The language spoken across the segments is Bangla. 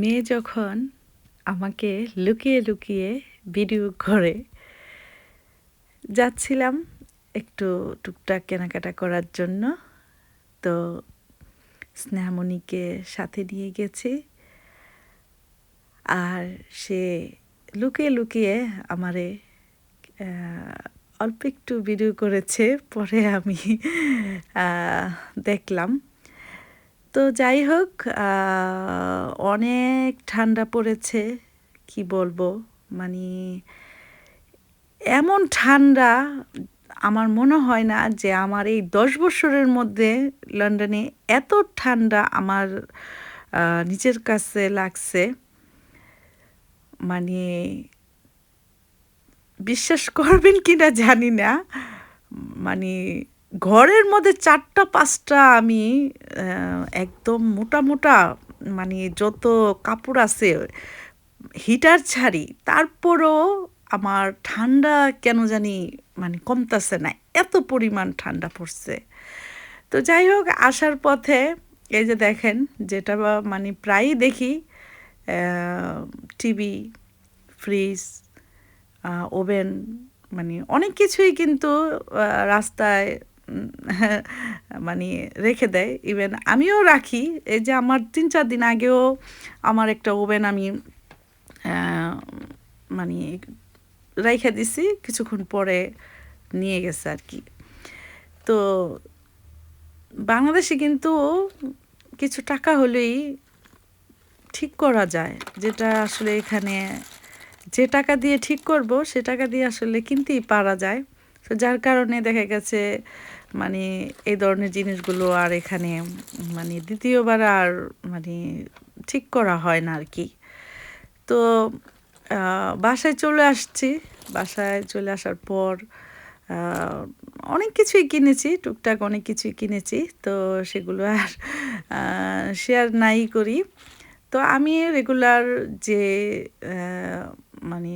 মেয়ে যখন আমাকে লুকিয়ে লুকিয়ে ভিডিও করে, যাচ্ছিলাম একটু টুকটাক কেনাকাটা করার জন্য। তো স্নেহামণিকে সাথে নিয়ে গেছি। আর সে লুকিয়ে লুকিয়ে আমারে অল্প একটু ভিডিও করেছে। পরে আমি দেখলাম তো যাই হোক অনেক ঠান্ডা পড়েছে, কি বলব? মানে এমন ঠান্ডা আমার মনে হয় না যে আমার এই দশ বছরের মধ্যে লন্ডনে এত ঠান্ডা আমার নিজের কাছে লাগছে। মানে বিশ্বাস করবেন কি না জানি না। মানে ঘরের মধ্যে চারটা, পাঁচটা আমি একদম মোটা মোটা মানে যত কাপড় আছে, হিটার ছাড়ি, তারপরও আমার ঠান্ডা কেন জানি মানে কমতাছে না, এত পরিমাণ ঠান্ডা পড়ছে। তো যাই হোক, আসার পথে এই যে দেখেন, যেটা মানে প্রায়ই দেখি টিভি, ফ্রিজ ওভেন মানে অনেক কিছুই কিন্তু রাস্তায় মানে রেখে দেয়। ইভেন আমিও রাখি। এই যে আমার তিন চার দিন আগেও আমার একটা ওভেন আমি মানে রেখে দিছি। কিছুক্ষণ পরে নিয়ে গেছে আর কি। তো বাংলাদেশে কিন্তু কিছু টাকা হলেই ঠিক করা যায়। যেটা আসলে এখানে যে টাকা দিয়ে ঠিক করব, সে টাকা দিয়ে আসলে কিনতেই পারা যায়। তো যার কারণে দেখা গেছে মানে এই ধরনের জিনিসগুলো আর এখানে মানে দ্বিতীয়বার আর মানে ঠিক করা হয় না আর কি তো বাসায় চলে আসছি। বাসায় চলে আসার পর অনেক কিছুই কিনেছি, টুকটাক অনেক কিছুই কিনেছি। তো সেগুলো আর শেয়ার নাই করি। তো আমি রেগুলার যে মানে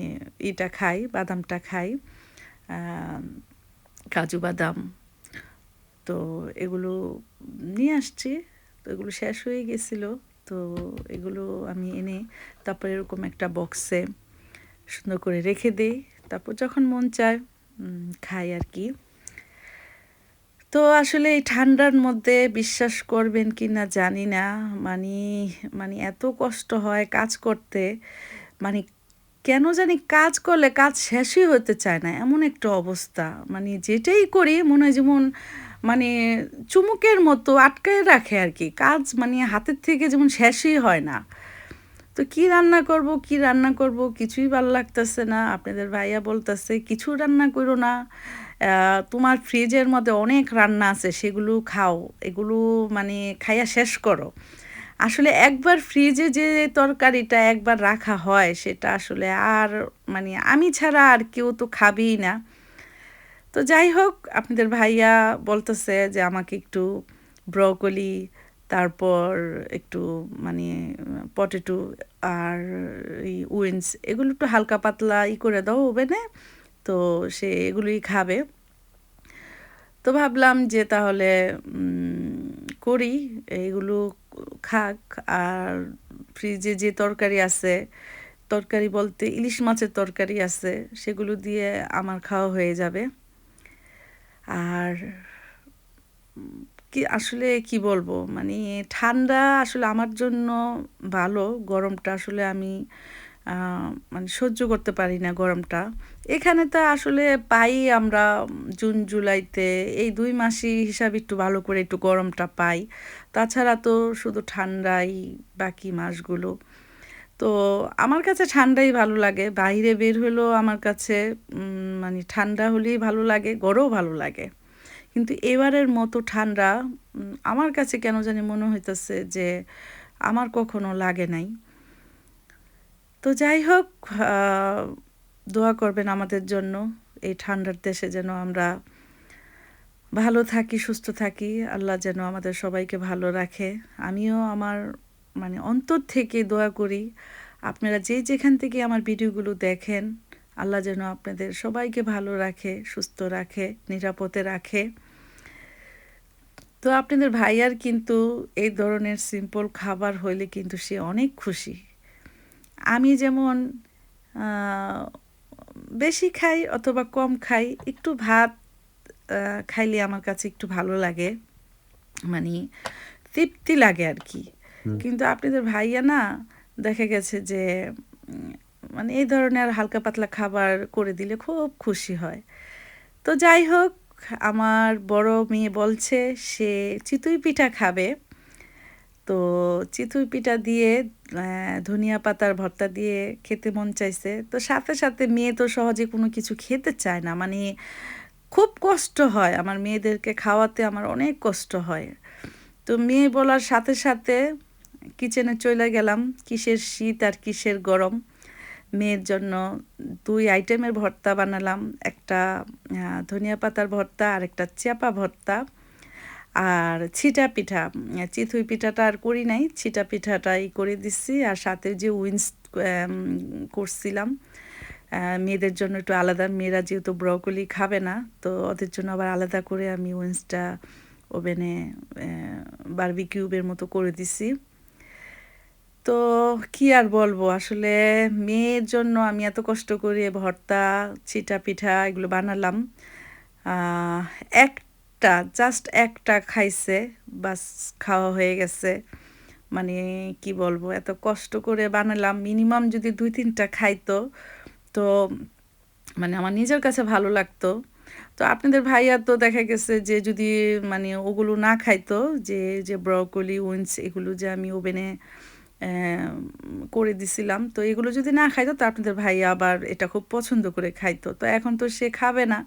ইটা খাই, বাদামটা খাই। কাজু বাদাম। তো এগুলো নিয়ে আসছি। তো এগুলো শেষ হয়ে গেছিল। তো এগুলো আমি এনে তারপর এরকম একটা বক্সে সুন্দর করে রেখে দিই। তারপর যখন মন চায় খাই আর কি। তো আসলে এই ঠান্ডার মধ্যে বিশ্বাস করবেন কি না জানি না। মানে মানে এত কষ্ট হয় কাজ করতে। মানে কেন জানি কাজ করলে কাজ শেষই হতে চায় না, এমন একটা অবস্থা। মানে যেটাই করি, মনে হয় যেমন মানে চুমুকের মতো আটকায় রাখে আর কি। কাজ মানে হাতের থেকে যেমন শেষই হয় না। তো কি রান্না করব, কি রান্না করব, কিছুই ভালো লাগতেছে না। আপনাদের ভাইয়া বলতেছে, কিছু রান্না করো না। তোমার ফ্রিজের মধ্যে অনেক রান্না আছে, সেগুলো খাও। এগুলো মানে খাইয়া শেষ করো। আসলে একবার ফ্রিজে যে তরকারিটা একবার রাখা হয়, সেটা আসলে আর মানে আমি ছাড়া আর কেউ তো খাবেই না। তো যাই হোক, আপনাদের ভাইয়া বলতেছে যে আমাকে একটু ব্রকলি তারপর একটু মানে পটেটো আর উইন্স এগুলো একটু হালকা পাতলা ই করে দাও ওভেনে। তো সে এগুলোই খাবে। তো ভাবলাম যে তাহলে করি। এইগুলো খাক আর ফ্রিজে যে তরকারি আছে, তরকারি বলতে ইলিশ মাছের তরকারি আছে, সেগুলো দিয়ে আমার খাওয়া হয়ে যাবে। আর কি আসলে কি বলব? মানে ঠান্ডা আসলে আমার জন্য ভালো, গরমটা আসলে আমি মানে সহ্য করতে পারি না গরমটা। এখানে তো আসলে পাই আমরা, জুন, জুলাইতে এই দুই মাসই হিসাবে একটু ভালো করে একটু গরমটা পাই। তাছাড়া তো শুধু ঠান্ডাই বাকি মাসগুলো। তো আমার কাছে ঠান্ডাই ভালো লাগে। বাইরে বের হলেও আমার কাছে মানে ঠান্ডা হলেই ভালো লাগে, গরমও ভালো লাগে। কিন্তু এবারের মতো ঠান্ডা আমার কাছে কেন জানি মনে হইতেছে যে, আমার কখনো লাগে নাই। তো যাই হোক দোয়া করবেন আমাদের জন্য। এই ঠান্ডার দেশে যেন আমরা ভালো থাকি, সুস্থ থাকি। আল্লাহ যেন আমাদের সবাইকে ভালো রাখে। আমিও আমার মানে অন্তর থেকে দোয়া করি, আপনারা যে যেখান থেকে আমার ভিডিওগুলো দেখেন, আল্লাহ যেন আপনাদের সবাইকে ভালো রাখে, সুস্থ রাখে, নিরাপদে রাখে। তো আপনাদের ভাইয়ার কিন্তু এই ধরনের সিম্পল খাবার হইলে কিন্তু সে অনেক খুশি। আমি যেমন বেশি খাই অথবা কম খাই একটু ভাত খাইলে আমার কাছে একটু ভালো লাগে। মানে তৃপ্তি লাগে আর কি কিন্তু আপনাদের ভাইয়া না দেখা গেছে যে মানে এই ধরনের হালকা পাতলা খাবার করে দিলে খুব খুশি হয়। তো যাই হোক আমার বড় মেয়ে বলছে সে চিতুই পিঠা খাবে। তো চিতুই পিঠা দিয়ে ধনিয়া পাতার ভর্তা দিয়ে খেতে মন চাইছে। তো সাথে সাথে মেয়ে তো সহজে কোনো কিছু খেতে চায় না। মানে খুব কষ্ট হয়। আমার মেয়েদেরকে খাওয়াতে আমার অনেক কষ্ট হয়। তো মেয়ে বলার সাথে সাথে কিচেনে চলে গেলাম। কিসের শীত আর কিসের গরম। মেয়ের জন্য দুই আইটেমের ভর্তা বানালাম। একটা ধনিয়া পাতার ভর্তা আর একটা চেপা ভর্তা। আর ছিটা পিঠা চিথুই পিঠাটা আর করি নাই ছিটা পিঠাটাই করে দিচ্ছি আর সাথে যে উইন্স করছিলাম মেয়েদের জন্য একটু আলাদা। মেয়েরা যেহেতু ব্রকলি খাবে না তো ওদের জন্য আবার আলাদা করে আমি উইন্সটা ওভেনে বারবিকিউবের মতো করে দিছি। তো কি আর বলব আসলে মেয়ের জন্য আমি এত কষ্ট করে ভর্তা চিটা পিঠা এগুলো বানালাম। আহ, একটা জাস্ট একটা খাইছে, বাস খাওয়া হয়ে গেছে। মানে কি বলব, এত কষ্ট করে বানালাম। মিনিমাম যদি দুই তিনটা খাইতো, তো মানে আমার নিজের কাছে ভালো লাগতো। তো আপনাদের ভাইয়া তো দেখা গেছে যে যদি মানে ওগুলো না খাইতো, যে যে ব্রকলি উইন্স এগুলো যে আমি ওভেনে করে দিছিলাম, তো এগুলো যদি না খাইতো, তো আপনাদের ভাইয়া আবার এটা খুব পছন্দ করে খাইতো। তো এখন তো সে খাবে না।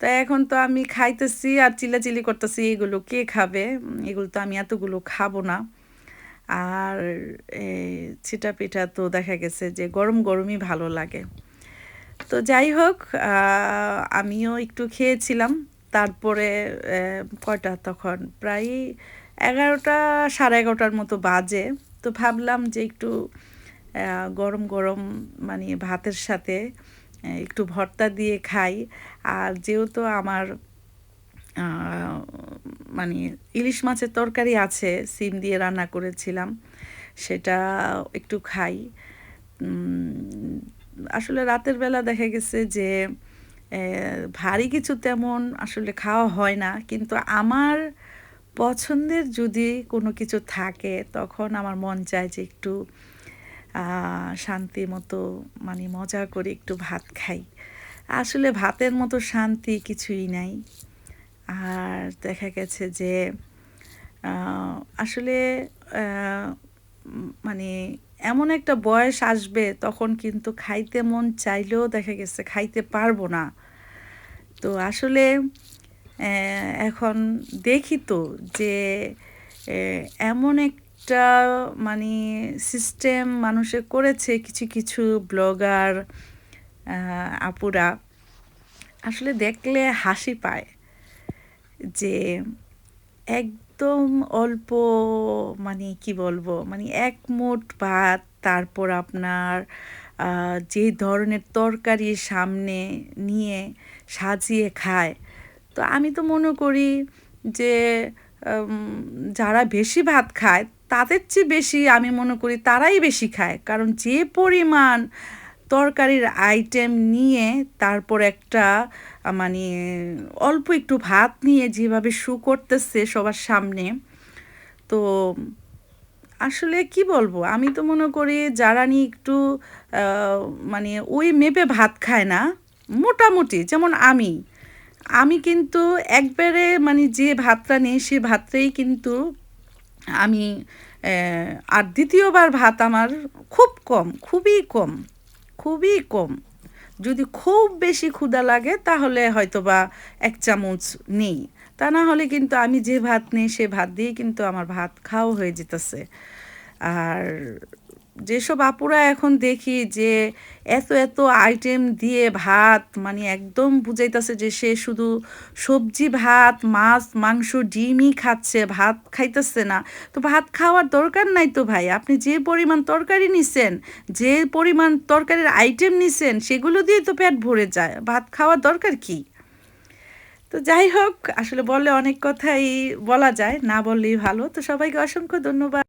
তো এখন তো আমি খাইতেছি আর চিল্লাচিল্লি করতেছি, এগুলো কে খাবে? এগুলো তো আমি এতগুলো খাব না। আর ছিটা পিঠা তো দেখা গেছে যে গরম গরমই ভালো লাগে। তো যাই হোক আমিও একটু খেয়েছিলাম। তারপরে কয়টা তখন? প্রায় এগারোটা, সাড়ে এগারোটার মতো বাজে। তো ভাবলাম যে একটু গরম গরম মানে ভাতের সাথে একটু ভর্তা দিয়ে খাই। আর যেহেতু আমার মানে ইলিশ মাছের তরকারি আছে, সিম দিয়ে রান্না করেছিলাম, সেটা একটু খাই। আসলে রাতের বেলা দেখা গেছে যে ভারী কিছু তেমন আসলে খাওয়া হয় না। কিন্তু আমার পছন্দের যদি কোনো কিছু থাকে, তখন আমার মন চায় যে একটু শান্তি মতো মানে মজা করে একটু ভাত খাই। আসলে ভাতের মতো শান্তি কিছুই নাই। আর দেখা গেছে যে আসলে মানে এমন একটা বয়স আসবে তখন কিন্তু খাইতে মন চাইলেও দেখা গেছে খাইতে পারব না। তো আসলে এখন দেখি তো যে এমন এমন একটা মানে সিস্টেম মানুষে করেছে কিছু কিছু ব্লগার আপুরা আসলে দেখলে হাসি পায় যে একদম অল্প মানে কি বলব মানে এক মুঠ ভাত, তারপর আপনার যে ধরনের তরকারি সামনে নিয়ে সাজিয়ে খায়। তো আমি তো মনে করি যে যারা বেশি ভাত খায় তাদের চেয়ে বেশি আমি মনে করি তারাই বেশি খায়। কারণ যে পরিমাণ তরকারির আইটেম নিয়ে তারপর একটা মানে অল্প একটু ভাত নিয়ে যেভাবে শু করতেছে সবার সামনে, তো আসলে কি বলব? আমি তো মনে করি যারা নিয়ে একটু মানে ওই মেপে ভাত খায় না, মোটামুটি যেমন আমি। আমি কিন্তু একবারে মানে যে ভাতটা নেই সে ভাতটাই কিন্তু আমি আর দ্বিতীয়বার ভাত আমার খুব কম, খুবই কম খুবই কম। যদি খুব বেশি ক্ষুদা লাগে, তাহলে হয়তো বা এক চামচ নেই। তা না হলে কিন্তু আমি যে ভাত নেই, সে ভাত দিয়ে কিন্তু আমার ভাত খাওয়া হয়ে যেতেছে। আর যেসব আপুরা এখন দেখি যে এত এত আইটেম দিয়ে ভাত মানে একদম বুঝাইতেছে যে সে শুধু সবজি, ভাত, মাছ, মাংস, ডিমই খাচ্ছে, ভাত খাইতেছে না। তো ভাত খাওয়ার দরকার নাই তো ভাই। আপনি যে পরিমাণ তরকারি নিছেন, যে পরিমাণ তরকারির আইটেম নিছেন, সেগুলো দিয়ে তো পেট ভরে যায়। ভাত খাওয়ার দরকার কি? তো যাই হোক, আসলে বললে অনেক কথাই বলা যায়, না বললেই ভালো। তো সবাইকে অসংখ্য ধন্যবাদ।